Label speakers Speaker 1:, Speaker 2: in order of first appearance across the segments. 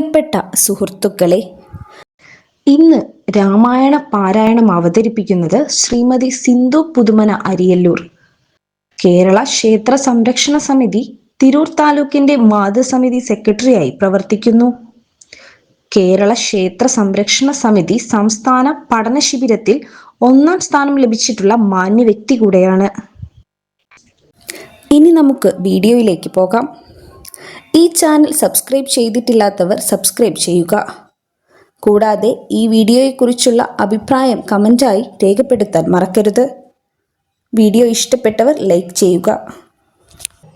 Speaker 1: പ്രിയപ്പെട്ട സുഹൃത്തുക്കളെ ഇന്ന് രാമായണ പാരായണം അവതരിപ്പിക്കുന്നത് ശ്രീമതി സിന്ധു പുതുമന അരിയല്ലൂർ. കേരള ക്ഷേത്ര സംരക്ഷണ സമിതി തിരൂർ താലൂക്കിന്റെ മാതൃസമിതി സെക്രട്ടറിയായി പ്രവർത്തിക്കുന്നു. കേരള ക്ഷേത്ര സംരക്ഷണ സമിതി സംസ്ഥാന പഠന ശിബിരത്തിൽ ഒന്നാം സ്ഥാനം ലഭിച്ചിട്ടുള്ള മാന്യ വ്യക്തി കൂടെയാണ്. ഇനി നമുക്ക് വീഡിയോയിലേക്ക് പോകാം. ഈ ചാനൽ സബ്സ്ക്രൈബ് ചെയ്തിട്ടില്ലാത്തവർ സബ്സ്ക്രൈബ് ചെയ്യുക. കൂടാതെ ഈ വീഡിയോയെക്കുറിച്ചുള്ള അഭിപ്രായം കമന്റായി രേഖപ്പെടുത്താൻ മറക്കരുത്. വീഡിയോ ഇഷ്ടപ്പെട്ടവർ ലൈക്ക് ചെയ്യുക.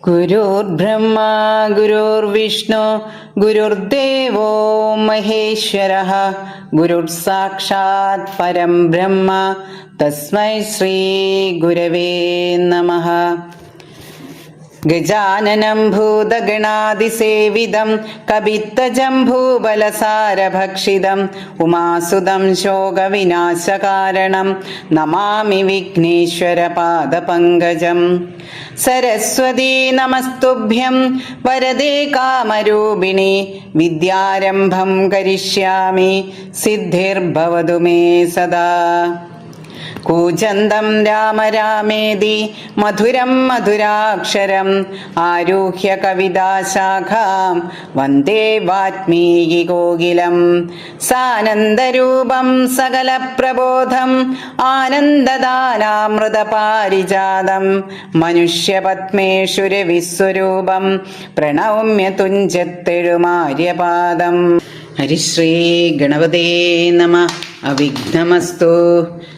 Speaker 2: ഗുരുർബ്രഹ്മ ഗുരുർവിഷ്ണു ഗുരുർദേവോ മഹേശ്വര. ഗുരുർ സാക്ഷാത് പരം ബ്രഹ്മ തസ്മൈ ശ്രീ ഗുരവേ നമഃ. ഗജാനനം ഭൂതഗണാതിസേവിതം കപിത്തജംഭൂബലസാരഭക്ഷിതം ഉമാസുതം ശോകവിനാശകാരണം നമാമി വിഘ്നേശ്വരപാദപങ്കജം സരസ്വതീ നമസ്തുഭ്യം വരദേ കാമരൂപിണി വിദ്യാരംഭം കരിഷ്യാമി സിദ്ധിർഭവതു മേ സദാ. കൂജന്തം രാമ രാമേതി മധുരം മധുരാക്ഷരം ആരുഹ്യ കവിതാശാഖാം വന്ദേ വാത്മീകി കോകിലം. സാനന്ദരൂപം സകലപ്രബോധം ആനന്ദദാനാമൃതപാരിജാതം മനുഷ്യപത്മേഷു രവിസ്വരൂപം പ്രണൗമ്യ തുഞ്ചത്തെഴുമാര്യപാദം. ഹരിശ്രീ ഗണപതേ നമ. അവിഘ്നമസ്തു.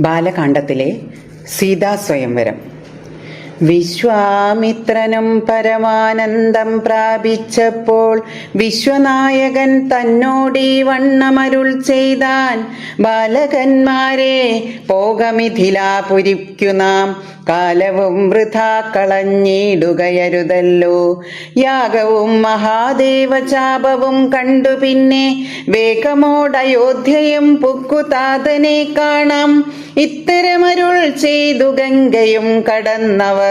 Speaker 2: ബാലകാണ്ഡത്തിലെ സീതാ സ്വയംവരം വിശ്വാമിത്രനും പരമാനന്ദം പ്രാപിച്ചപ്പോൾ വിശ്വനായകൻ തന്നോടി വണ്ണമരുൾ ചെയ്താൻ ബാലകന്മാരെ പോകമിഥിലാപുരിക്കു നാം. കാലവും വൃഥാ കളഞ്ഞിടുകയരുതല്ലോ. യാഗവും മഹാദേവചാപവും കണ്ടു പിന്നെ വേഗമോടയോധ്യയും പുക്കുതാതനെ കാണാം. ഇത്തരമരുൾ ചെയ്തു ഗംഗയും കടന്നവർ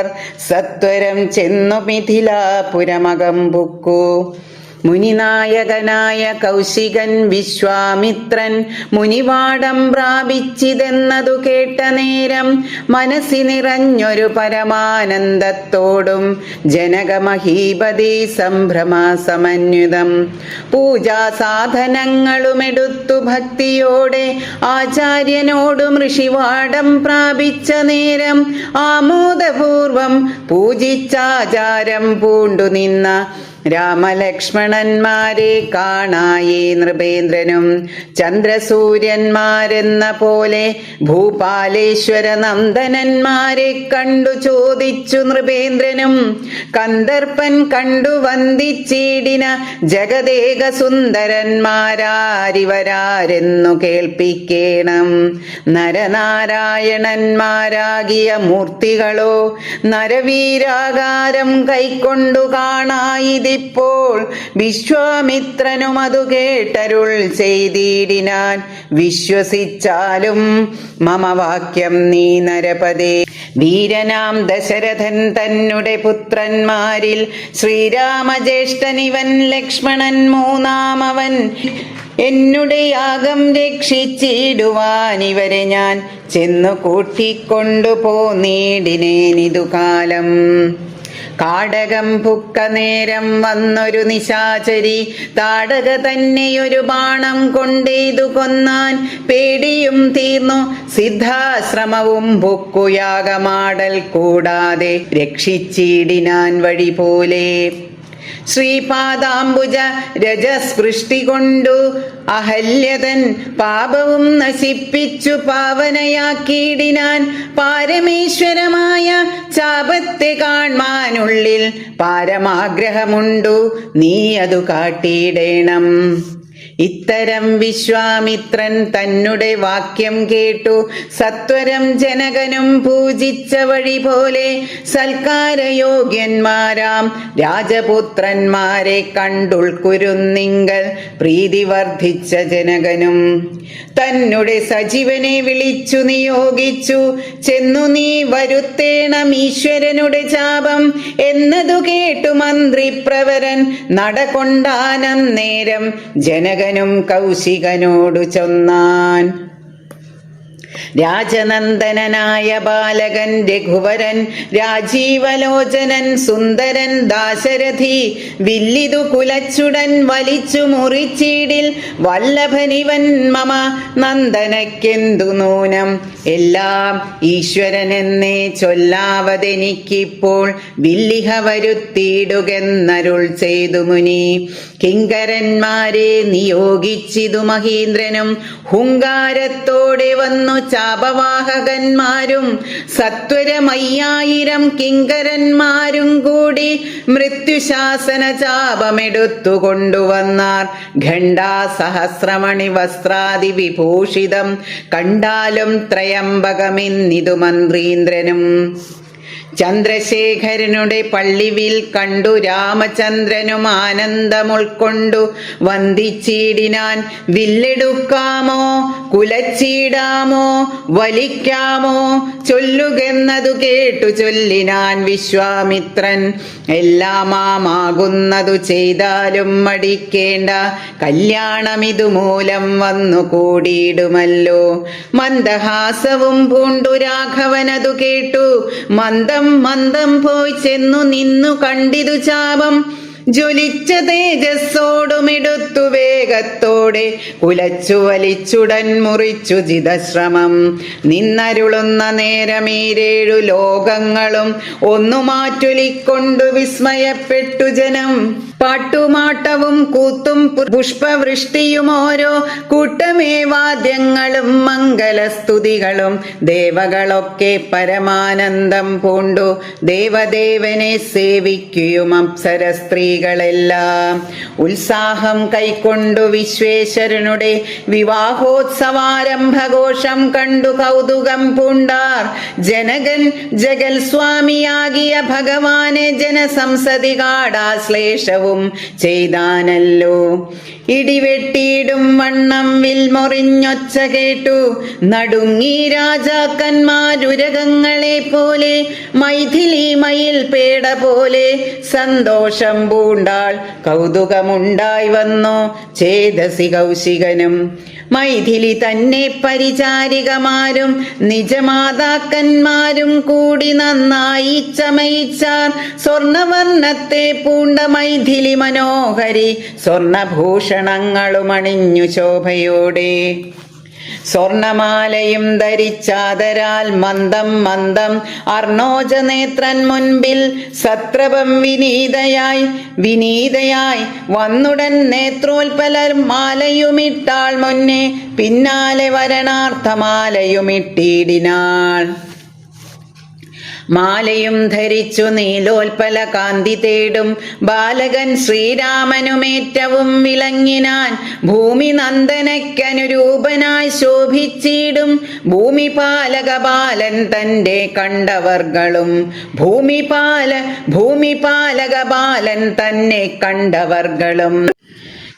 Speaker 2: സത്വരം ചെന്നു മിഥിലാപുരമകം പുക്കു മുനിനായകനായ കൗശികൻ വിശ്വാമിത്രൻ മുനിവാടം പ്രാപിച്ചിതെന്നതു കേട്ട നേരം മനസ്സി നിറഞ്ഞൊരു പരമാനന്ദത്തോടും ജനകമഹീപതി പൂജാ സാധനങ്ങളുമെടുത്തു ഭക്തിയോടെ ആചാര്യനോടും ഋഷിവാടം പ്രാപിച്ച നേരം ആമോദപൂർവം പൂജിച്ചാചാരം പൂണ്ടു നിന്ന രാമലക്ഷ്മണന്മാരെ കാണായി നൃപേന്ദ്രനും ചന്ദ്രസൂര്യന്മാരെന്ന പോലെ ഭൂപാലേശ്വര നന്ദനന്മാരെ കണ്ടു ചോദിച്ചു നൃപേന്ദ്രനും. കന്ദർപ്പൻ കണ്ടു വന്ദിച്ചീടിന ജഗദേക സുന്ദരന്മാരാരിവരാരെന്നു കേൾപ്പിക്കേണം. നരനാരായണന്മാരാകിയ മൂർത്തികളോ നരവീരാകാരം കൈക്കൊണ്ടു കാണായിതിപ്പോൾ വിശ്വാമിത്രനും അതു കേട്ടരുൾ ചെയ്തിടിനാൻ വിശ്വസിച്ചാലും മമ വാക്യം നീ നരപതേ വീരനാം ദശരഥൻ തന്നെ പുത്രന്മാരിൽ ശ്രീരാമജ്യേഷ്ഠനിവൻ ലക്ഷ്മണൻ മൂന്നാമവൻ. എന്നുടെ യാഗം രക്ഷിച്ചിടുവാൻ ഇവരെ ഞാൻ ചെന്നു കൂട്ടിക്കൊണ്ടു പോന്നീടിനേനിതു കാലം കാടകം പുക്ക നേരം വന്നൊരു നിശാചരി. താടക തന്നെയൊരു ബാണം കൊണ്ടെയ്തു കൊന്നാൻ പേടിയും തീർന്നു. സിദ്ധാശ്രമവും പുക്കുയാഗമാടൽ കൂടാതെ രക്ഷിച്ചിടിനാൻ വഴി പോലെ ശ്രീപാദാംബുജ രജസ്പൃഷ്ടി കൊണ്ടു അഹല്യതൻ പാപവും നശിപ്പിച്ചു പാവനയാക്കിയിടിനാൻ പാരമേശ്വരമായ ചാപത്തെ കാൺമാനുള്ളിൽ പാരമാഗ്രഹമുണ്ടു. നീ അതു കാട്ടിയിടേണം. ഇത്തരം വിശ്വാമിത്രൻ തന്നെ വാക്യം കേട്ടു. സത്വരം ജനകനും പൂജിച്ച വഴി പോലെ സൽക്കാരയോഗ്യന്മാരാം. രാജപുത്രന്മാരെ കണ്ടുൾക്കുരുന്നിങ്കൽ പ്രീതി വർദ്ധിച്ച ജനകനും. തന്നെ സജീവനെ വിളിച്ചു നിയോഗിച്ചു. ചെന്നു നീ വരുത്തേണം ഈശ്വരനുടെ ചാപം. എന്നതു കേട്ടു മന്ത്രിപ്രവരൻ നടകൊണ്ടാനം നേരം ജനകനും കൗശികനോടു ചൊന്നാൻ. രാജനന്ദനായ ബാലകൻ രഘുവരൻ രാജീവലോചനൻ സുന്ദരൻ ദാശരഥി വില്ലിതു കുലച്ചുടൻ വലിച്ചു മുറിച്ചീടിൽ വല്ലഭനിവൻ മമ നന്ദനക്കെന്തു നൂനം. എല്ലാം ഈശ്വരനെന്നേ ചൊല്ലാവതെനിക്കിപ്പോൾ വില്ലിഹ വരുത്തിയിടുകെന്നരുൾ ചെയ്തു മുനി. കിങ്കരന്മാരെ നിയോഗിച്ചിതു മഹീന്ദ്രനും ഹുങ്കാരത്തോടെ വന്നു ചാപവാഹകന്മാരും സത്വരമയ്യായിരം കിങ്കരന്മാരും കൂടി മൃത്യുശാസന ചാപമെടുത്തു കൊണ്ടുവന്നാർ. ഖണ്ഡാ സഹസ്രമണി വസ്ത്രാതി വിഭൂഷിതം കണ്ടാലും ത്രയംബകമെന്നിതു മന്ത്രീന്ദ്രനും ചന്ദ്രശേഖരനുടെ പള്ളിവിൽ കണ്ടു രാമചന്ദ്രനും ആനന്ദമുൾക്കൊണ്ടു. വന്ദിച്ചീടിനാൻ വില്ലെടുക്കാമോ? കുലച്ചീടാമോ? വലിക്കാമോ? ചൊല്ലുകെന്നതു കേട്ടു ചൊല്ലിനാൻ വിശ്വാമിത്രൻ. എല്ലാമാകുന്നതു ചെയ്താലും മടിക്കേണ്ട. കല്യാണമിതു മൂലം വന്നു കൂടിയിടുമല്ലോ. മന്ദഹാസവും പൂണ്ടു രാഘവനതു കേട്ടു. മന്ദം മന്ദം പോയി ചെന്നു നിന്നു കണ്ടിതു ചാപം. ജ്വലിച്ച തേജസ്സോടുമെടുത്തു വേഗത്തോടെ കുലച്ചു വലിച്ചുടൻ മുറിച്ചു ജിതശ്രമം നിന്നരുളുന്ന നേരമീരേഴു ലോകങ്ങളും ഒന്നു മാറ്റൊലിക്കൊണ്ടു വിസ്മയപ്പെട്ടു ജനം. പാട്ടുമാട്ടവും കൂത്തും പുഷ്പവൃഷ്ടിയും ഓരോ കൂട്ടമേ വാദ്യങ്ങളും മംഗലസ്തുതികളും ദേവകളൊക്കെ പരമാനന്ദം പൂണ്ടു. ദേവദേവനെ സേവിക്കുകയും അപ്സര സ്ത്രീകളെല്ലാം ഉത്സാഹം കൈക്കൊണ്ടു വിശ്വേശ്വരനുടെ വിവാഹോത്സവാരംഭഘോഷം കണ്ടു കൗതുകം പൂണ്ടാർ. ജനകൻ ജഗൽ സ്വാമിയാകിയ ഭഗവാനെ ജനസംസതി കാടാശ്ലേഷവും ചെയ്താനല്ലോ. ഇടിവെട്ടിയിടും വണ്ണം വിൽമൊറിഞ്ഞൊച്ച കേട്ടു. നടുങ്ങി രാജാക്കന്മാരുരകങ്ങളെ പോലെ മൈഥിലി മയിൽ പേട പോലെ സന്തോഷം പൂണ്ടാൾ. കൗതുകമുണ്ടായി വന്നു ചേതസി കൗശികനും. മൈഥിലി തന്നെ പരിചാരികമാരും നിജമാതാക്കന്മാരും കൂടി നന്നായി ചമയിച്ചാർ. സ്വർണവർണത്തെ പൂണ്ട മൈഥിലി മനോഹരി സ്വർണഭൂഷണങ്ങളും അണിഞ്ഞു ശോഭയോടെ. സ്വർണമാലയും ധരിച്ചാതരാൽ മന്ദം മന്ദം അർണോജനേത്രൻ മുൻപിൽ സത്രപം വിനീതയായി വിനീതയായി വന്നുടൻ നേത്രോൽപലർ മാലയുമിട്ടാൾ മുന്നേ പിന്നാലെ വരണാർത്ഥമാലയുമിട്ടിടിനാൾ. മാലയും ധരിച്ചു നീലോൽപല കാന്തി തേടും. ബാലകൻ ശ്രീരാമനുമേറ്റവും വിളങ്ങിനാൻ ഭൂമി നന്ദനയ്ക്കനുരൂപനായി ശോഭിച്ചിടും. ഭൂമിപാലക ബാലൻ തന്റെ കണ്ടവർകളും ഭൂമിപാല ഭൂമിപാലക ബാലൻ തന്നെ കണ്ടവർകളും.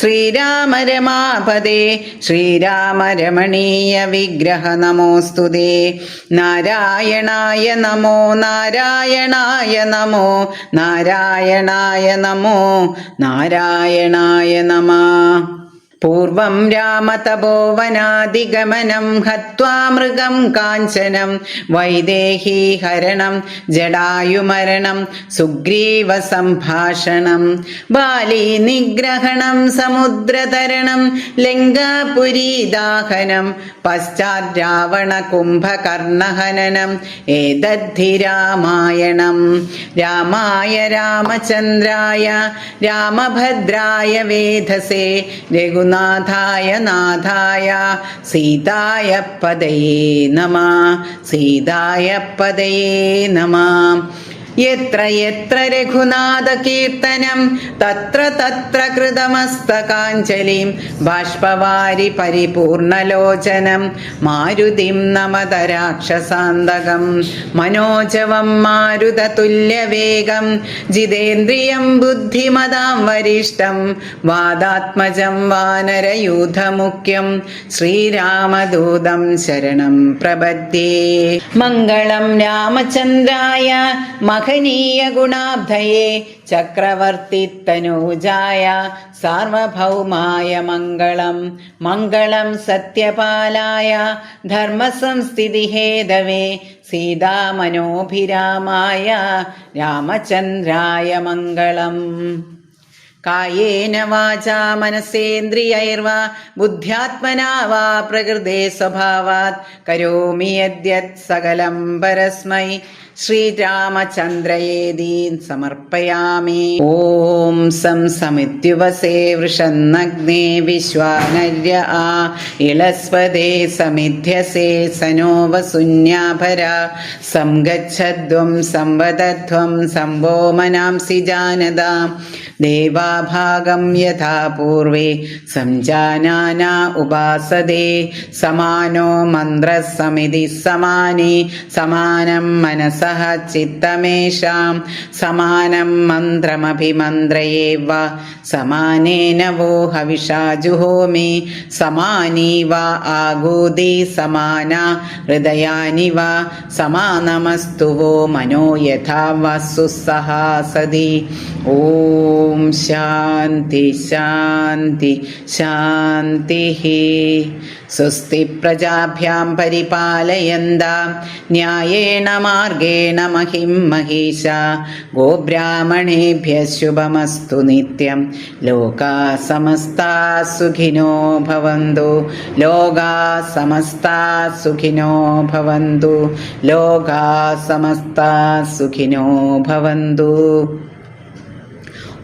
Speaker 2: ശ്രീരാമ രമാപദേ ശ്രീരാമ രമണീയ വിഗ്രഹ നമോസ്തുതേ. നാരായണായ നമോ നാരായണായ നമോ നാരായണായ നമോ നാരായണായ നമ. പൂർവം രാമതപോവനാദിഗമനം ഹത്വാ മൃഗം കാഞ്ചനം വൈദേഹി ഹരണം ജടായുമരണം സുഗ്രീവ സംഭാഷണം ബാലി നിഗ്രഹണം സമുദ്രതരണം ലങ്കാപുരീദാഹനം പശ്ചാത് രാവണ കുംഭകർണഹനനം ഏതദ്ധി രാമായണം രാമായ രാമചന്ദ്രായ രാമഭദ്രായ വേധസേ രഘുനാഥായ നാഥായ സീതായ പദയേ നമ സീതായ പദയേ നമ. യത്ര യത്ര രഘുനാഥ കീർത്തനം തത്ര തത്ര കൃതമസ്തകാഞ്ജലിം ബാഷ്പവാരി പരിപൂർണലോചനം മാരുതിം നമത രാക്ഷസാന്തകം മനോജവം മാരുതതുല്യവേഗം ജിതേന്ദ്രിയം ബുദ്ധിമതാം വരിഷ്ടം വാദാത്മജം വാനരയൂഥമുഖ്യം ശ്രീരാമദൂതം ശരണം പ്രപദ്യേ. മംഗളം രാമചന്ദ്രായ മഹനീയ ഗുണാബ്ധയെ ചക്രവർത്തിത്തനൂജായ സാർവഭൗമായ മംഗളം. മംഗളം സത്യപാലായ ധർമ്മസംസ്ഥിതിഹേതവേ സീതാമനോഭിരാമായ രാമചന്ദ്രായ മംഗളം. കായേന വാചാ മനസേന്ദ്രിയൈർവാ ബുദ്ധ്യാത്മനാ വാ പ്രകൃതേ സ്വഭാവാത്. കരോമി യദ്യത് സകലം പരസ്മൈ ശ്രീരാമചന്ദ്രയേദീൻ സമർപ്പയാമി. ഓം സം സമിത്യുവസേ വൃഷന്നഗ്നേ വിശ്വാനര്യ ആ ഇളസ്വദേ സമിധ്യസേ സനോവസുന്യാഭര. സംഗച്ഛധ്വം സംവദധ്വം സംവോ മനാംസി ജാനതാം ദേവാഭാഗം യഥാ പൂർവേ. സംജാനാന ഉപാസദേ സമാനോ മന്ത്രസമിതി സമാനി. സമാനം മനസഃ ചിത്തമേഷാം. സമാനം മന്ത്രമഭിമന്ത്രയേവ. സമാനേന വോ ഹവിഷാ ജുഹോമി. സമാനീ വാ ആഗൂതി സമാന ഹൃദയാനി വാ. സമാനമസ്തു വോ മനോ യഥാ വസ്സു സഹാസതി ഓം ശാന്തി ശാന്തി ശാന്തി സ്വസ്തി പ്രജാഭ്യാം പരിപാലയന്താം. ന്യായേണ മാർഗേണ മഹിം മഹീശ. ഗോബ്രാഹ്മണേഭ്യ ശുഭമസ്തു നിത്യം. ലോകാ സമസ്താ സുഖിനോ ഭവന്തു. ലോകാ സമസ്താ സുഖിനോ ഭവന്തു. ലോകാ സമസ്താ സുഖിനോ ഭവന്തു.